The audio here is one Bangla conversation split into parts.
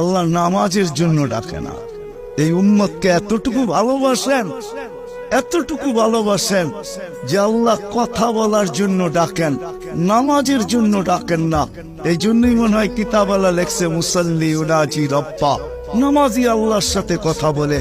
আল্লাহ নামাজের জন্য ডাকে না। এই উম্মতকে এতটুকু ভালোবাসেন এতটুকু ভালোবাসেন যে আল্লাহ কথা বলার জন্য ডাকেন, নামাজের জন্য ডাকেন না। এই জন্যই মনে হয় কিতাবালা লেখছে, মুসল্লি উনাজি রব্বা। নামাজি আল্লাহর সাথে কথা বলে,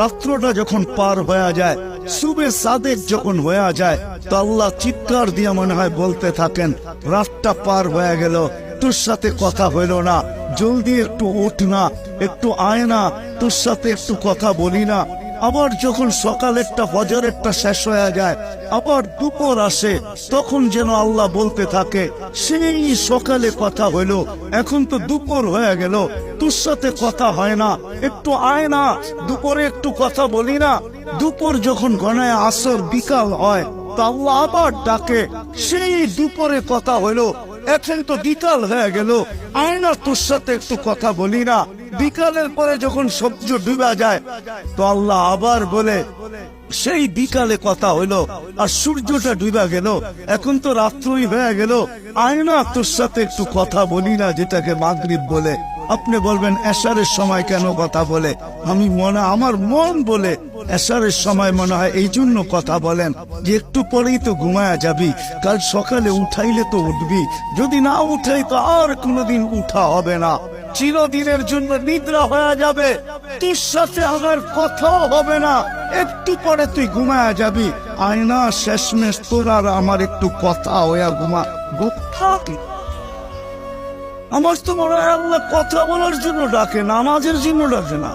রাত্রটা যখন পার হয়ে যায় সুবে সাদেক যখন হয়ে যায়, তো আল্লাহ চিৎকার দিয়ে মনে হয় বলতে থাকেন, রাতটা পার হয়ে গেল, তোর সাথে কথা হইল না। জলদি একটু উঠ না, একটু আয় না, তোর সাথে একটু কথা বলি না। আবার যখন সকালেরটা ফজরেরটা শেষ হয়ে যায়, আবার দুপুর আসে, তখন যেন আল্লাহ বলতে থাকে, সেই সকালে কথা হইল এখন তো দুপুর হয়ে গেল, তোর সাথে কথা হয় না, একটু আয় না, দুপুরে একটু কথা বলি না। দুপুর যখন গণায় আসর বিকাল হয়, তা আল্লাহ আবার ডাকে, সেই দুপুরে কথা হইল এখন তো বিকাল হয়ে গেল। আয় না তোর সাথে একটু কথা বলি না। বিকালের পরে যখন সূর্য ডুবা যায়, তো আল্লাহ আবার বলে, সেই বিকালে কথা হইল, আর সূর্যটা ডুবা গেল। এখন তো রাত্রই হয়ে গেল। আয়না তোর সাথে একটু কথা বলি না, যেটাকে মাগরীব বলে। আপনি বলবেন এশারের সময় কেন কথা বলে? আমি মনে, আমার মন বলে এশারের সময় মনে হয় এই জন্য কথা বলেন। যে একটু পরেই তো ঘুমায়া যাবি, কাল সকালে উঠাইলে তো উঠবি। যদি না উঠাই তো আর কোনোদিন উঠা হবে না। চিরদিনের জন্য নিদ্রা হয়ে যাবে। তোর সাথে আমার কথাও হবে না। একটু পরে তুই ঘুমায়া যাবি। আয়না শেষমেশ তোর আর আমার একটু কথা হইয়া ঘুমা থাক আমার তো মনে হয় আল্লাহ কথা বলার জন্য ডাকে নামাজের জন্য ডাকে না।